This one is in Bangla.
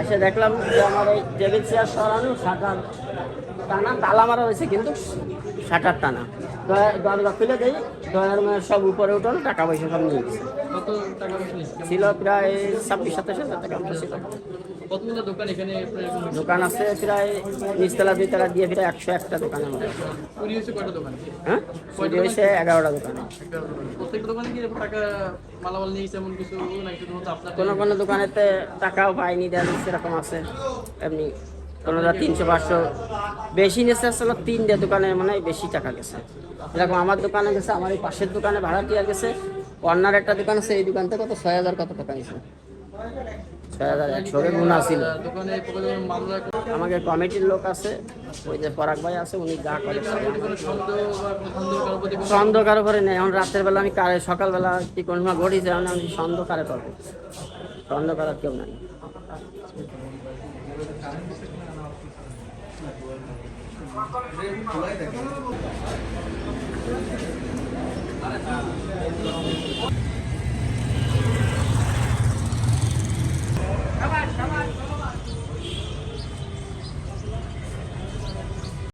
এসে দেখলাম যে আমার এই টেবিল চেয়ার সরানো শাটার টানা, তালা মারা হয়েছে কিন্তু শাটার টানা। দরজা খুলে দেই। দয়ার মেয়ের সব উপরে উঠানো টাকা পয়সা সব নিয়ে গেছে? ছিল প্রায় ছাব্বিশ সাতাশ হাজার টাকা ছিল দোকান আছে? প্রায় নিচতলা দুইতলা দিয়ে প্রায় একশো একটা দোকান হ্যাঁ? চুরি হয়েছে এগারোটা দোকানে। কোনো কোনো দোকানেতে টাকাও পাইনি দেওয়া সেরকম আছে এমনি। কোনোটা তিনশো পাঁচশো। বেশি নিয়েছে আসলে তিনটে দোকানে মানে বেশি টাকা গেছে। এরকম আমার দোকানে গেছে, আমার এই পাশের দোকানে ভাড়া দিয়ে গেছে। অন্যার একটা দোকান আছে, এই দোকান থেকে কত? ছয় হাজার কত টাকা নিয়েছে হাজার একশো আমাকে কমিটির লোক আছে, ওই যে পরাগ ভাই আছে, উনি যা করে সন্দেহ কারও করে নেই, এখন রাতের বেলা আমি কারে সকালবেলা কি কোনো সময় ঘটিছে এখন আমি সন্দেহ কারে করব। সন্দেহ করার কেউ নাই। খোলাই থাকে